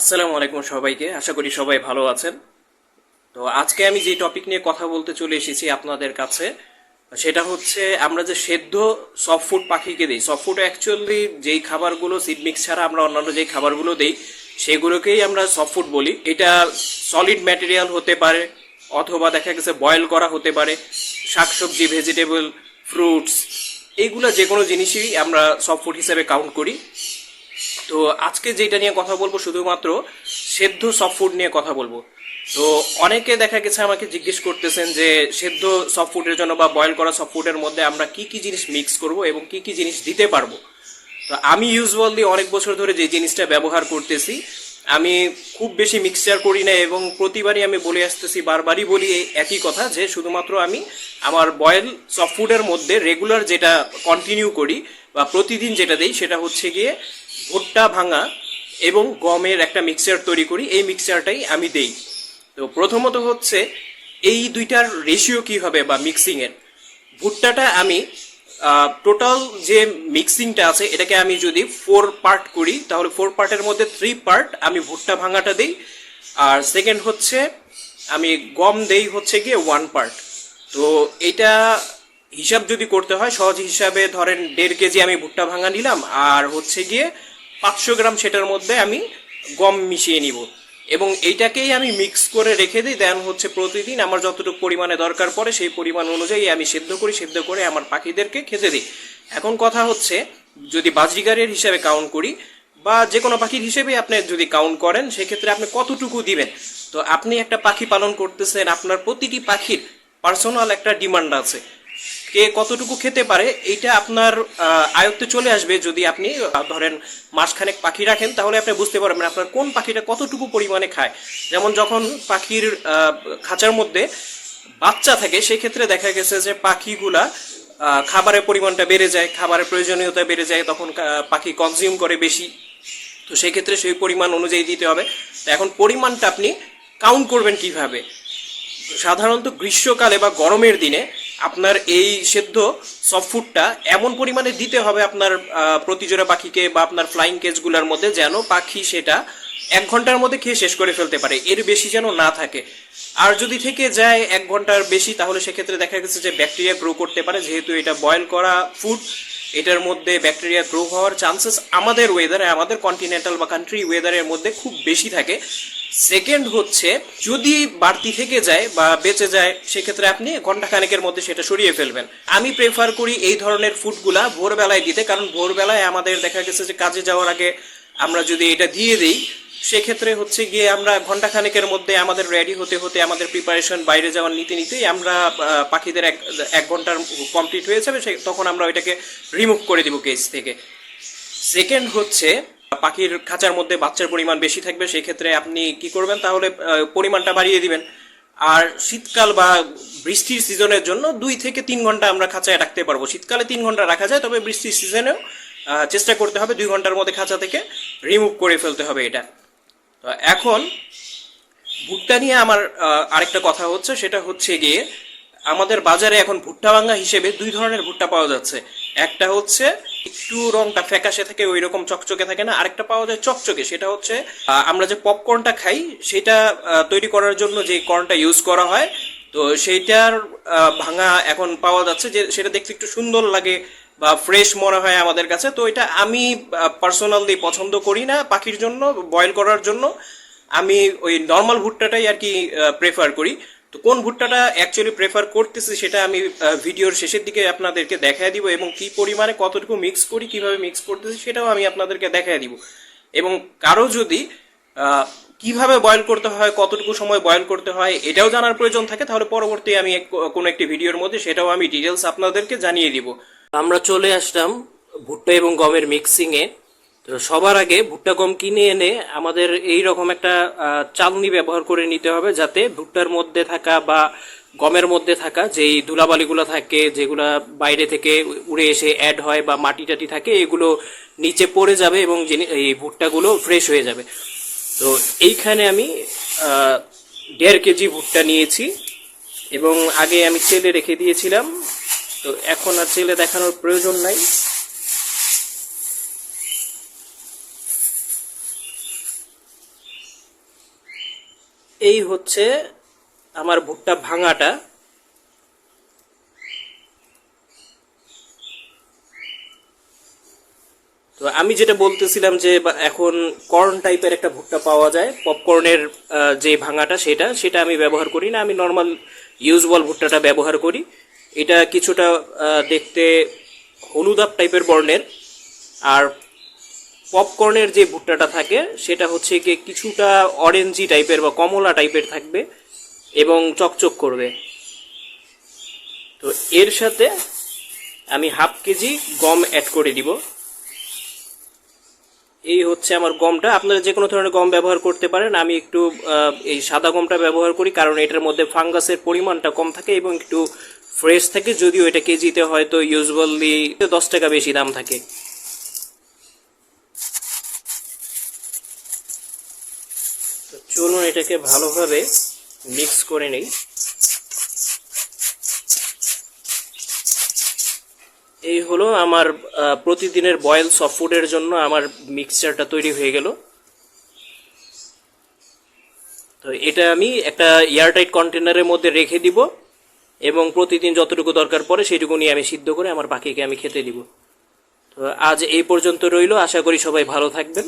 আসসালামু আলাইকুম সবাইকে। আশা করি সবাই ভালো আছেন। তো আজকে আমি যে টপিক নিয়ে কথা বলতে চলে এসেছি আপনাদের কাছে, সেটা হচ্ছে আমরা যে সেদ্ধ সফট ফুড পাখিকে দিই। সফট ফুড অ্যাকচুয়ালি যেই খাবারগুলো সিড মিক্স ছাড়া আমরা অন্যান্য যেই খাবারগুলো দিই, সেগুলোকেই আমরা সফট ফুড বলি। এটা সলিড ম্যাটেরিয়াল হতে পারে, অথবা দেখা গেছে বয়েল করা হতে পারে, শাকসবজি ভেজিটেবল ফ্রুটস এইগুলো যে কোনো জিনিসই আমরা সফট ফুড হিসেবে কাউন্ট করি। তো আজকে যেটা নিয়ে কথা বলব শুধুমাত্র সেদ্ধ সফট ফুড নিয়ে কথা বলব। তো অনেকে দেখা গেছে আমাকে জিজ্ঞেস করতেছেন যে সেদ্ধ সফট ফুডের জন্য বা বয়েল করা সফট ফুডের মধ্যে আমরা কি কি জিনিস মিক্স করব এবং কি কি জিনিস দিতে পারব। তো আমি ইউজুয়ালি অনেক বছর ধরে যে জিনিসটা ব্যবহার করতেছি আমি খুব বেশি মিক্সচার করি না এবং প্রতিবারই আমি বলে আসতেছি, বারবারই বলি একই কথা যে শুধুমাত্র আমি আমার বয়েল সফট ফুডের মধ্যে রেগুলার যেটা কন্টিনিউ করি বা প্রতিদিন যেটা দেই সেটা হচ্ছে গিয়ে ভুট্টা ভাঙা এবং গমের একটা মিক্সচার তৈরি করি, এই মিক্সচারটাই আমি দেই। তো প্রথমত হচ্ছে এই দুইটার রেশিও কী হবে বা মিক্সিংয়ের ভুট্টাটা আমি টোটাল যে মিক্সিংটা আছে, এটাকে আমি যদি ফোর পার্ট করি, তাহলে ফোর পার্টের মধ্যে থ্রি পার্ট আমি ভুট্টা ভাঙাটা দিই। আর সেকেন্ড হচ্ছে, আমি গম দেই হচ্ছে গিয়ে ওয়ান পার্ট তো এটা হিসাব যদি করতে হয়, সহজ হিসাবে ধরেন দেড় কেজি আমি ভুট্টা ভাঙা নিলাম, আর হচ্ছে গিয়ে পাঁচশো গ্রাম সেটার মধ্যে আমি গম মিশিয়ে নিব। এবং এইটাকেই আমি মিক্স করে রেখে দিই দেন হচ্ছে প্রতিদিন আমার যতটুকু পরিমাণে দরকার পড়ে সেই পরিমাণ অনুযায়ী আমি সেদ্ধ করি, সেদ্ধ করে আমার পাখিদেরকে খেতে দিই। এখন কথা হচ্ছে, যদি বাজরিগারের হিসাবে কাউন্ট করি, বা যে কোনো পাখির হিসেবে আপনি যদি কাউন্ট করেন, সেক্ষেত্রে আপনি কতটুকু দিবেন? তো আপনি একটা পাখি পালন করতেছেন, আপনার প্রতিটি পাখির পার্সোনাল একটা ডিমান্ড আছে। কে কতটুকু খেতে পারে, এইটা আপনার আয়ত্তে চলে আসবে যদি আপনি ধরেন মাসখানেক পাখি রাখেন, তাহলে আপনি বুঝতে পারবেন আপনার কোন পাখিটা কতটুকু পরিমাণে খায়। যেমন যখন পাখির খাঁচার মধ্যে বাচ্চা থাকে, সেই ক্ষেত্রে দেখা গেছে যে পাখিগুলা খাবারের পরিমাণটা বেড়ে যায়, খাবারের প্রয়োজনীয়তা বেড়ে যায়, তখন পাখি কনজিউম করে বেশি। তো সেই ক্ষেত্রে সেই পরিমাণ অনুযায়ী দিতে হবে। এখন পরিমাণটা আপনি কাউন্ট করবেন কীভাবে? সাধারণত গ্রীষ্মকালে বা গরমের দিনে আপনার এই সেদ্ধ সফট ফুডটা এমন পরিমাণে দিতে হবে আপনার প্রতিজোড়া পাখিকে বা আপনার ফ্লাইং কেজগুলোর মধ্যে যেন পাখি সেটা এক ঘণ্টার মধ্যে খেয়ে শেষ করে ফেলতে পারে, এর বেশি যেন না থাকে। আর যদি থেকে যায় এক ঘণ্টার বেশি, তাহলে সেক্ষেত্রে দেখা গেছে যে ব্যাকটেরিয়া গ্রো করতে পারে, যেহেতু এটা বয়েল করা ফুড এটার মধ্যে ব্যাকটেরিয়া গ্রো হওয়ার চান্সেস আমাদের ওয়েদারে আমাদের কন্টিনেন্টাল বা কান্ট্রি ওয়েদারের মধ্যে খুব বেশি থাকে। সেকেন্ড হচ্ছে, যদি বাড়তি থেকে যায় বা বেঁচে যায়, সেক্ষেত্রে আপনি ঘণ্টা খানেকের মধ্যে সেটা সরিয়ে ফেলবেন। আমি প্রেফার করি এই ধরনের ফুডগুলা ভোরবেলায় দিতে, কারণ ভোরবেলায় আমাদের দেখা গেছে যে কাজে যাওয়ার আগে আমরা যদি এটা দিয়ে দিই, সেক্ষেত্রে হচ্ছে গিয়ে আমরা ঘণ্টা খানেকের মধ্যে আমাদের রেডি হতে হতে, আমাদের প্রিপারেশন বাইরে যাওয়ার নিতে নিতেই আমরা পাখিদের এক এক ঘণ্টার কমপ্লিট হয়ে যাবে, সে- তখন আমরা ওইটাকে রিমুভ করে দিব কেস থেকে। সেকেন্ড হচ্ছে পাখির খাঁচার মধ্যে বাচ্চার পরিমাণ বেশি থাকবে সেই ক্ষেত্রে আপনি কি করবেন? তাহলে পরিমাণটা বাড়িয়ে দিবেন। আর শীতকাল বা বৃষ্টির সিজনের জন্য দুই থেকে তিন ঘণ্টা আমরা খাঁচায় রাখতে পারব। শীতকালে তিন ঘণ্টা রাখা যায়, তবে বৃষ্টির সিজনেও চেষ্টা করতে হবে দুই ঘণ্টার মধ্যে খাঁচা থেকে রিমুভ করে ফেলতে হবে এটা। তো এখন ভুট্টা নিয়ে আমার আরেকটা কথা হচ্ছে, সেটা হচ্ছে গিয়ে আমাদের বাজারে এখন ভুট্টা ভাঙা হিসেবে দুই ধরনের ভুট্টা পাওয়া যাচ্ছে। একটা হচ্ছে একটু রংটা ফ্যাকাশে থাকে ওই রকম চকচকে থাকে না। আরেকটা পাওয়া যায় চকচকে, সেটা হচ্ছে আমরা যে পপকর্নটা খাই, সেটা তৈরি করার জন্য যে কর্নটা ইউজ করা হয়, তো সেইটার ভাঙা এখন পাওয়া যাচ্ছে যে সেটা দেখতে একটু সুন্দর লাগে বা ফ্রেশ মনে হয় আমাদের কাছে। তো এটা আমি পার্সোনালি পছন্দ করি না পাখির জন্য বয়েল করার জন্য। আমি ওই নর্মাল ভুট্টাটাই আর কি প্রেফার করি। তো কোন ভুট্টাটা অ্যাকচুয়ালি প্রেফার করতেছি সেটা আমি ভিডিওর শেষের দিকে আপনাদেরকে দেখায় দিব এবং কি পরিমাণে কতটুকু মিক্স করি, কীভাবে মিক্স করতেছি সেটাও আমি আপনাদেরকে দেখায় দিব। এবং কারও যদি কীভাবে বয়েল করতে হয়, কতটুকু সময় বয়ল করতে হয়, এটাও জানার প্রয়োজন থাকে, তাহলে পরবর্তী আমি কোনো একটি ভিডিওর মধ্যে সেটাও আমি ডিটেলস আপনাদেরকে জানিয়ে দিব। আমরা চলে আসলাম ভুট্টা এবং গমের মিক্সিং এ তো সবার আগে ভুট্টা গম কিনে এনে আমাদের এই রকম একটা চালনি ব্যবহার করে নিতে হবে যাতে ভুট্টার মধ্যে থাকা বা গমের মধ্যে থাকা যেই ধুলাবালিগুলো থাকে, যেগুলা বাইরে থেকে উড়ে এসে অ্যাড হয় বা মাটি টাটি থাকে, এগুলো নিচে পড়ে যাবে এবং এই ভুট্টাগুলো ফ্রেশ হয়ে যাবে। তো এইখানে আমি দেড় কেজি ভুট্টা নিয়েছি এবং আগে আমি চেলে রেখে দিয়েছিলাম। তো এখন আর চেলে দেখানোর প্রয়োজন নাই। এই হচ্ছে আমার ভুট্টা ভাঙাটা। তো আমি যেটা বলতেছিলাম যে এখন কর্ন টাইপের একটা ভুট্টা পাওয়া যায় পপকর্নের যে ভাঙাটা সেটা সেটা আমি ব্যবহার করি না, আমি নর্মাল ইউজবল ভুট্টাটা ব্যবহার করি। এটা কিছুটা দেখতে হলুদাপ টাইপের বর্ণের, আর পপকর্নের যে ভুট্টাটা থাকে, সেটা হচ্ছে কি কিছুটা অরেঞ্জি টাইপের বা কমলা টাইপের থাকবে এবং চকচক করবে। তো এর সাথে আমি হাফ কেজি গম অ্যাড করে দিব। এই হচ্ছে আমার গমটা। আপনারা যে কোনো ধরনের গম ব্যবহার করতে পারেন। আমি একটু এই সাদা গমটা ব্যবহার করি কারণ এটার মধ্যে ফাঙ্গাসের পরিমাণটা কম থাকে এবং একটু ফ্রেশ থাকে, যদিও এটা কেজিতে হয়তো ইউজুয়ালি দশ টাকা বেশি দাম থাকে। চলুন এটাকে ভালোভাবে মিক্স করে নেই। এই হলো আমার প্রতিদিনের বয়েল সফট ফুডের জন্য আমার মিক্সচারটা তৈরি হয়ে গেল। তো এটা আমি একটা এয়ারটাইট কন্টেনারের মধ্যে রেখে দিব এবং প্রতিদিন যতটুকু দরকার পড়ে সেটুকু নিয়ে আমি সিদ্ধ করে আমার বাকিকে আমি খেতে দিব। তো আজ এই পর্যন্ত রইল। আশা করি সবাই ভালো থাকবেন।